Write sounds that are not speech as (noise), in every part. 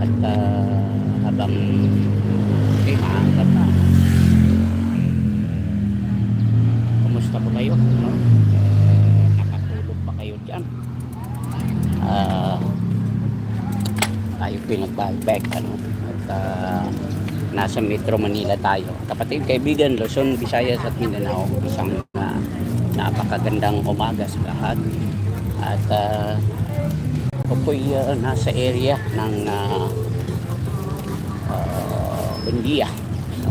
At ah, habang eh, maangkat na. Kumusta po kayo? No? Eh, nakatulog pa kayo dyan? Ah, tayo pinagbalik ano? At ah, nasa Metro Manila tayo. Kapatid, kaibigan, Luzon, Visayas at Mindanao. Isang ah, napakagandang umaga sa lahat. At uh, ako po'y ah, nasa area ng uh, uh, Bundia. No?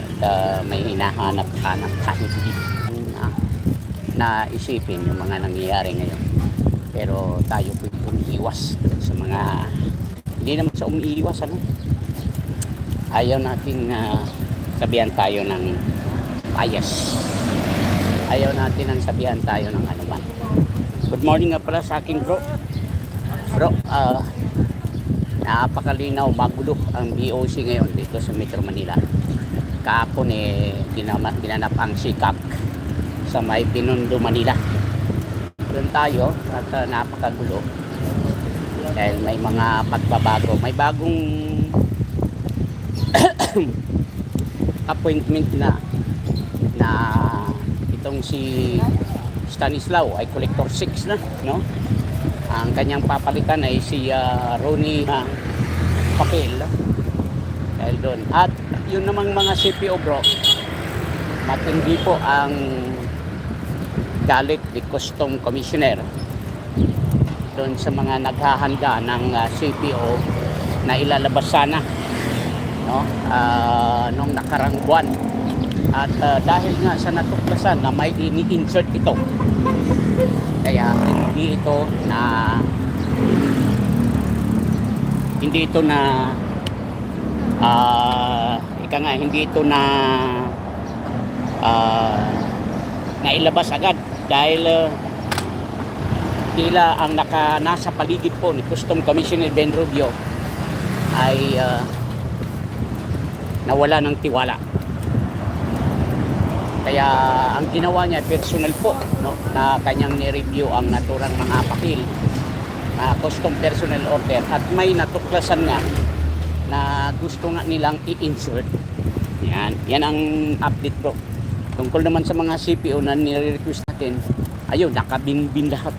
At ah, may hinahanap-hanap tayo dito na, na isipin yung mga nangyayari ngayon. Pero tayo po'y umiiwas sa mga hindi naman sa umiiwas ano ayaw nating ah, sabihan tayo ng bias ayaw natin ang sabihan tayo ng anuman good morning nga pala sa aking bro bro ah napakalinaw magulo ang BOC ngayon dito sa Metro Manila. Kahapon eh ginama, ginanap ang sikap sa may Binondo Manila. Doon tayo at ah, napakagulo. Dahil may mga pagbabago. May bagong (coughs) appointment na na itong si Stanislaw ay collector 6 na no ang kanyang papalitan ay si ah, Ronnie uh, Papel dahil doon. At yun namang mga CPO bro matindi po ang galit ni Custom Commissioner doon sa mga naghahanda ng ah, CPO na ilalabas sana no? Ah, nung nakarang buwan. At ah, dahil nga sa natuklasan na may ini-insert ito kaya hindi ito na hindi ito na ah ika nga hindi ito na ah nailabas agad dahil ah, tila ang naka nasa paligid po ni Custom Commissioner Ben Rubio ay ah, nawala ng tiwala. Kaya ang ginawa niya personal po no, na kanyang ni-review ang naturang mga pakil na custom personal order at may natuklasan nga na gusto nga nilang i-insert. Yan, yan ang update bro. Tungkol naman sa mga CPO na nire-request natin, ayun, nakabinbin lahat.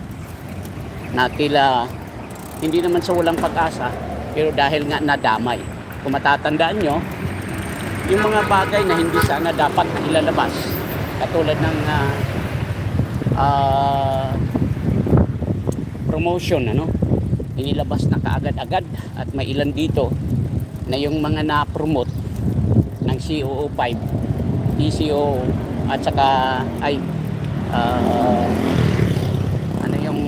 Na tila, hindi naman sa walang pag-asa, pero dahil nga nadamay. Kung matatandaan nyo, yung mga bagay na hindi sana dapat ilalabas, katulad ng ah, ah, promotion, ano, inilabas na kaagad-agad at may ilan dito na yung mga na-promote ng COO 5, DCO at saka ay ah, ano yung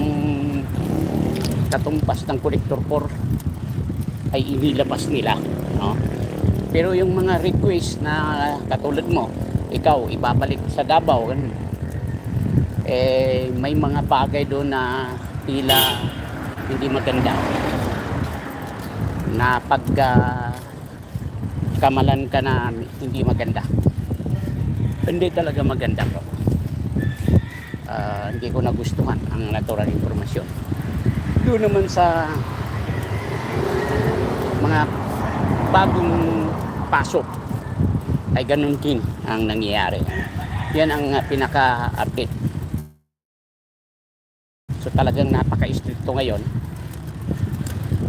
katumbas ng collector 4 ay inilabas nila no? Pero yung mga request na katulad mo ikaw ibabalik sa Davao ganun. eh may mga bagay doon na tila hindi maganda. Na pag ah, kamalan ka na hindi maganda. Hindi talaga maganda po. Ah, hindi ko nagustuhan ang natural informasyon doon naman sa mga bagong pasok ay ganun din ang nangyayari. Yan ang ah, pinaka-update so talagang napaka-stricto ngayon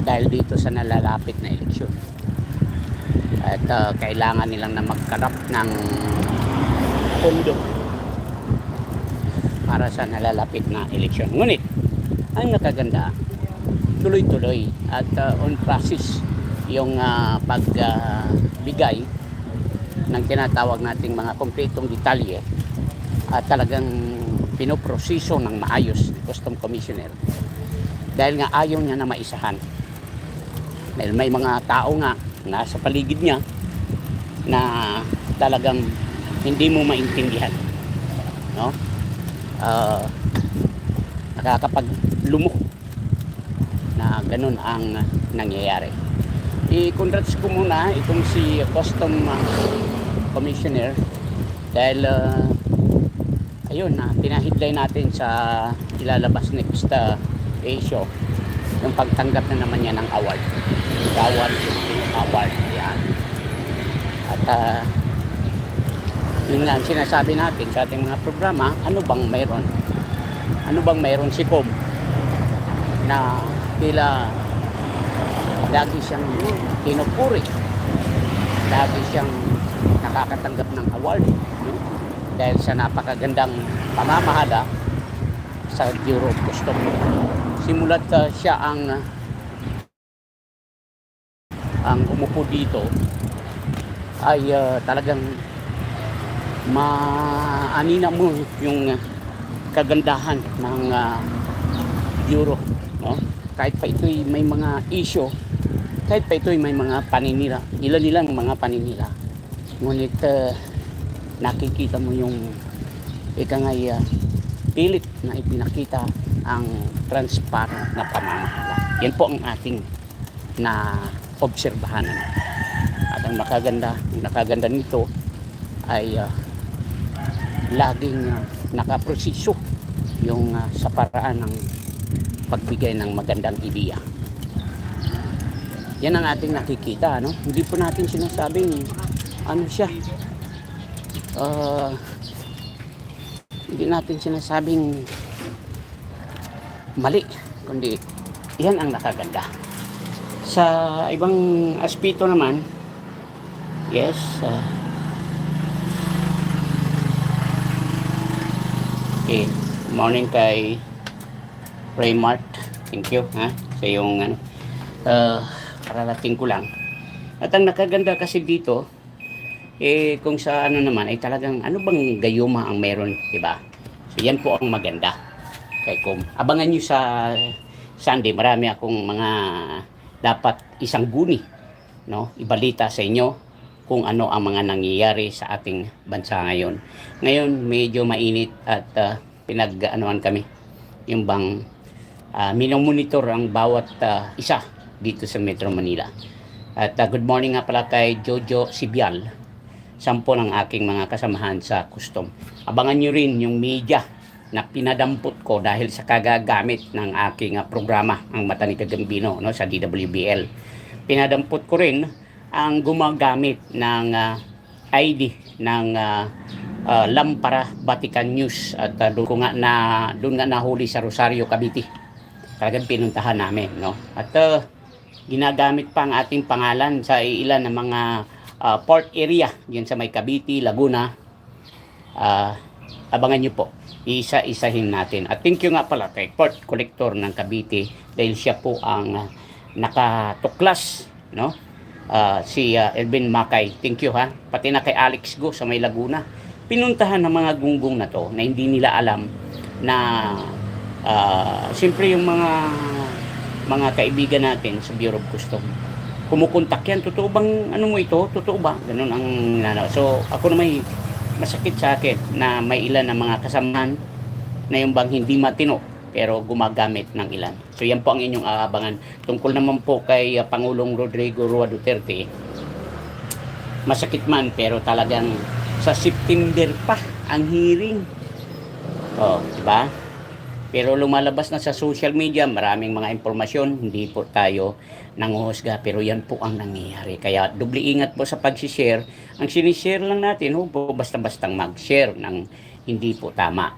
dahil dito sa nalalapit na eleksyon. At ah, kailangan nilang na magkalap ng pondo para sa nalalapit na eleksyon. Ngunit ang nakaganda tuloy-tuloy at uh, on process yung uh, pagbigay ng tinatawag nating mga kompletong detalye at talagang pinoproseso ng maayos ni Custom Commissioner. Dahil nga ayaw niya na maisahan. Dahil may mga tao nga nasa paligid niya na talagang hindi mo maintindihan no? Uh, nakakapaglumok na ganun ang nangyayari. I-congrats ko muna itong si Custom uh, Commissioner dahil uh, ayun na pinahidlay natin sa ilalabas next uh, issue yung pagtanggap na naman niya ng award. Kagawad Award. Yan. At ah, yun nga ang sinasabi natin sa ating mga programa, ano bang mayroon? Ano bang mayroon si Com na tila lagi siyang kinupuri, lagi siyang nakakatanggap ng award no? dahil sa napakagandang pamamahala sa Bureau of. Simulat ah, siya ang ang umupo dito ay ah, talagang maanina mo yung ah, kagandahan ng ah, Bureau no? kahit pa ito'y may mga issue kahit pa ito'y may mga paninira ilan nilang mga paninira. Ngunit ah, nakikita mo yung ika nga'y ah, pilit na ipinakita ang transparent na pamamahala. Yan po ang ating na obserbahan at ang nakaganda ang nakaganda nito ay ah, laging uh, nakaproseso yung ah, sa paraan ng pagbigay ng magandang ideya. Yan ang ating nakikita, no? Hindi po natin sinasabing ano siya. ah, hindi natin sinasabing mali, kundi yan ang nakaganda. Sa ibang aspeto naman, yes, ah, Okay. Morning kay Raymart. Thank you ha sa yung ano uh, kararating ko lang. At ang nakaganda kasi dito eh kung sa ano naman ay talagang ano bang gayuma ang meron, 'di ba? So yan po ang maganda. Kay Kum. Abangan niyo sa Sunday, marami akong mga dapat isang guni, no? Ibalita sa inyo kung ano ang mga nangyayari sa ating bansa ngayon. Ngayon, medyo mainit at uh, pinag-anoan kami. Yung bang uh, minomonitor ang bawat ah, isa dito sa Metro Manila. At ah, good morning nga pala kay Jojo Sibial, sampo ng aking mga kasamahan sa custom. Abangan nyo rin yung media na pinadampot ko dahil sa kagagamit ng aking ah, programa, ang Mata ni Kagambino no, sa DWBL. Pinadampot ko rin ang gumagamit ng ah, ID ng ah, ah, Lampara Vatican News at ah, doon nga na doon nga nahuli sa Rosario Cavite. Talagang pinuntahan namin, no? At ah, ginagamit pa ang ating pangalan sa ilan ng mga ah, port area diyan sa may Cavite, Laguna. Ah, abangan niyo po. Isa-isahin natin. At thank you nga pala kay Port Collector ng Cavite dahil siya po ang ah, nakatuklas, no? Ah, si ah, Elvin Makay. Thank you ha. Pati na kay Alex Go sa may Laguna. Pinuntahan ng mga gunggong na to na hindi nila alam na ah, siyempre yung mga mga kaibigan natin sa Bureau of Customs kumukontak yan, totoo bang ano mo ito? Totoo ba? Ganun ang nano. So ako na may masakit sa akin na may ilan ng mga kasamahan na yung bang hindi matino pero gumagamit ng ilan. So yan po ang inyong aabangan. Tungkol naman po kay uh, Pangulong Rodrigo Rua Duterte, masakit man pero talagang sa September pa ang hearing. Oh, di ba? Pero lumalabas na sa social media, maraming mga impormasyon, hindi po tayo nanguhusga, pero yan po ang nangyayari. Kaya doble ingat po sa pag-share. Ang sinishare lang natin, huwag po basta-bastang mag-share ng hindi po tama.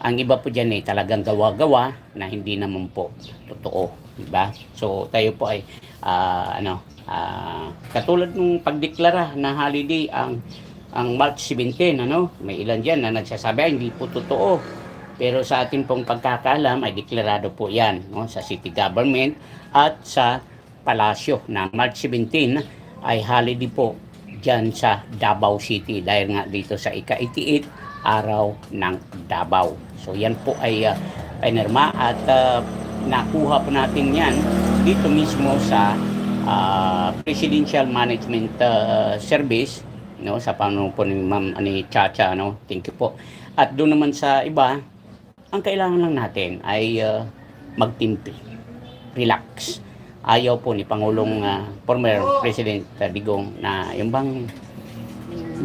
Ang iba po dyan ay talagang gawa-gawa na hindi naman po totoo. Diba? So tayo po ay ah, ano, ah, katulad ng pagdeklara na holiday ang ang March 17, ano, may ilan dyan na nagsasabi hindi po totoo. Pero sa ating pong pagkakalam ay deklarado po yan no, sa city government at sa palasyo na March 17 ay holiday po dyan sa Davao City dahil nga dito sa ika-88 araw ng Davao. So yan po ay uh, pinirma at ah, nakuha po natin yan dito mismo sa ah, Presidential Management ah, Service no sa po ni Ma'am ani Chacha no thank you po at doon naman sa iba ang kailangan lang natin ay uh, magtimpi relax. Ayaw po ni Pangulong ah, former President ah, Digong na yung bang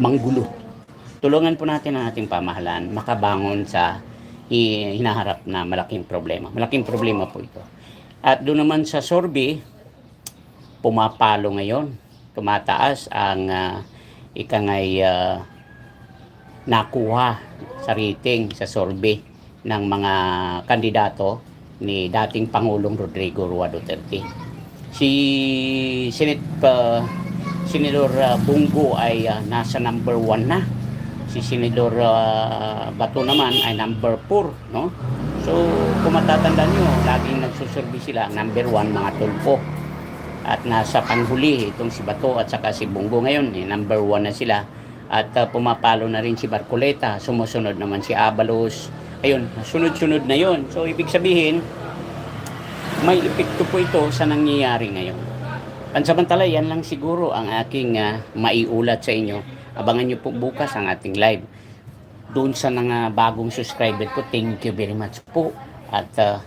manggulo. Tulungan po natin ang ating pamahalaan makabangon sa hi- hinaharap na malaking problema. Malaking problema po ito. At doon naman sa Sorbe pumapalo ngayon. Tumataas ang uh, ikangay uh, nakuha sa rating sa survey ng mga kandidato ni dating Pangulong Rodrigo Rua Duterte. Si Senate uh, Senador uh, Bungo ay uh, nasa number 1 na. Si Senador uh, Bato naman ay number 4, no? So, kung matatandaan nyo, laging nagsusurvey sila, number 1, mga tulpo. At nasa panghuli itong si Bato at saka si Bungo ngayon, eh, number 1 na sila. At uh, pumapalo na rin si Barcoleta, sumusunod naman si Abalos. Ayun, sunod-sunod na yon. So, ibig sabihin, may epekto po ito sa nangyayari ngayon. Pansamantala, yan lang siguro ang aking ah, maiulat sa inyo. Abangan nyo po bukas ang ating live. Doon sa mga bagong subscriber ko, thank you very much po. At ah,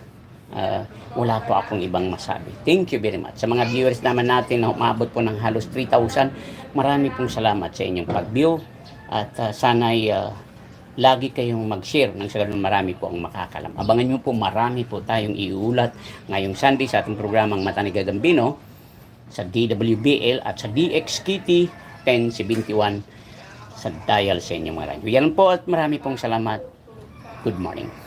ah, wala po akong ibang masabi. Thank you very much. Sa mga viewers naman natin na umabot po ng halos 3,000, marami pong salamat sa inyong pag-view. At ah, sana'y ah, lagi kayong mag-share nang sa ganun marami po ang makakalam. Abangan nyo po marami po tayong iulat ngayong Sunday sa ating programang Mata ni Gagambino sa DWBL at sa DXKT 1071 sa dial sa inyong mga radyo. Yan po at marami pong salamat. Good morning.